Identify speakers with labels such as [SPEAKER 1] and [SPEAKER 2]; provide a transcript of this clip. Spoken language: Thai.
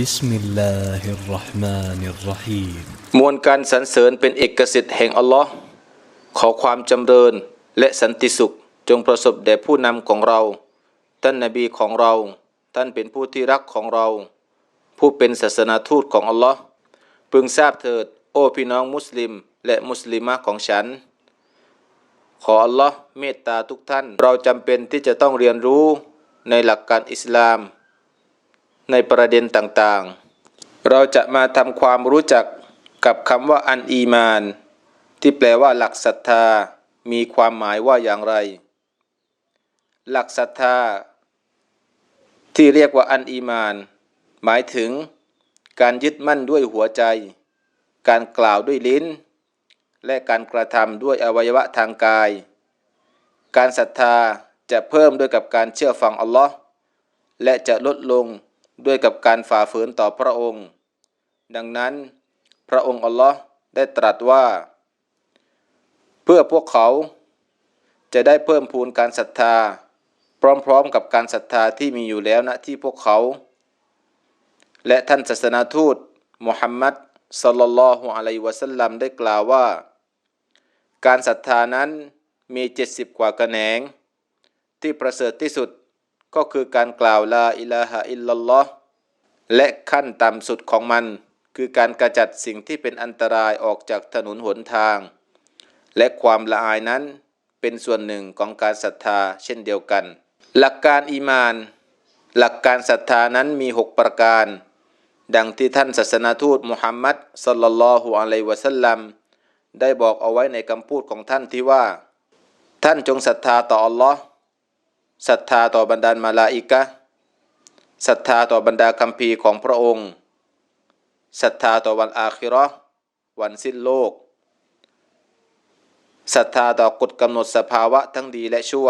[SPEAKER 1] بسم الله الرحمن الرحيم
[SPEAKER 2] มวลการสรรเสริญเป็นเอกสิทธิ์แห่งอัลลอฮ์ขอความจำเริญและสันติสุขจงประสบแด่ผู้นำของเรา ท่านนบีของเรา ท่านเป็นผู้ที่รักของเรา ผู้เป็นศาสนาทูตของอัลลอฮ์พึงทราบเถิด โอ้พี่น้องมุสลิม และมุสลิมะของฉัน ขออัลลอฮ์เมตตาทุกท่าน เราจำเป็นที่จะต้องเรียนรู้ในหลักการอิสลาม ในประเด็นต่างๆ เราจะมาทำความรู้จักกับคำว่าอันอีมาน ที่แปลว่าหลักศรัทธา มีความหมายว่าอย่างไร หลักศรัทธา ที่เรียกว่าอันอีมาน หมายถึง การยึดมั่นด้วยหัวใจ การกล่าวด้วยลิ้น และการกระทำด้วยอวัยวะทางกาย การศรัทธาจะเพิ่มด้วยกับการเชื่อฟังอัลลอฮ์และจะลดลง ด้วยกับการฝ่าฝืนต่อพระองค์ ดังนั้น พระองค์อัลลอฮ์ได้ตรัสว่า เพื่อพวกเขา จะได้เพิ่มพูนการศรัทธา พร้อมๆกับการศรัทธาที่มีอยู่แล้วณที่พวกเขา และท่านศาสนาทูตมุฮัมมัดสัลลัลลอฮุอะลัยวะสัลลัมได้กล่าวว่า การศรัทธานั้นมีเจ็ดสิบกว่ากระแหนง ที่ประเสริฐที่สุด ก็คือการกล่าวลาอิลาฮะอิลลัลลอฮ์และขั้นต่ำสุดของมัน คือการกระจัดสิ่งที่เป็นอันตรายออกจากถนนหนทาง และความละอายนั้นเป็นส่วนหนึ่งของการศรัทธาเช่นเดียวกัน หลักการอีมาน หลักการศรัทธานั้นมีหกประการ ดังที่ท่านศาสนาทูตมุฮัมมัดสัลลัลลอฮุอะลัยวะสัลลัมได้บอกเอาไว้ในคำพูดของท่านที่ว่า ท่านจงศรัทธาต่ออัลลอฮ์ ศรัทธาต่อบรรดามาลาอิกะศรัทธาต่อบรรดาคัมภีร์ของพระองค์ศรัทธาต่อวันอาคิราวันสิ้นโลกศรัทธาต่อกฎกำหนดสภาวะทั้งดีและชั่ว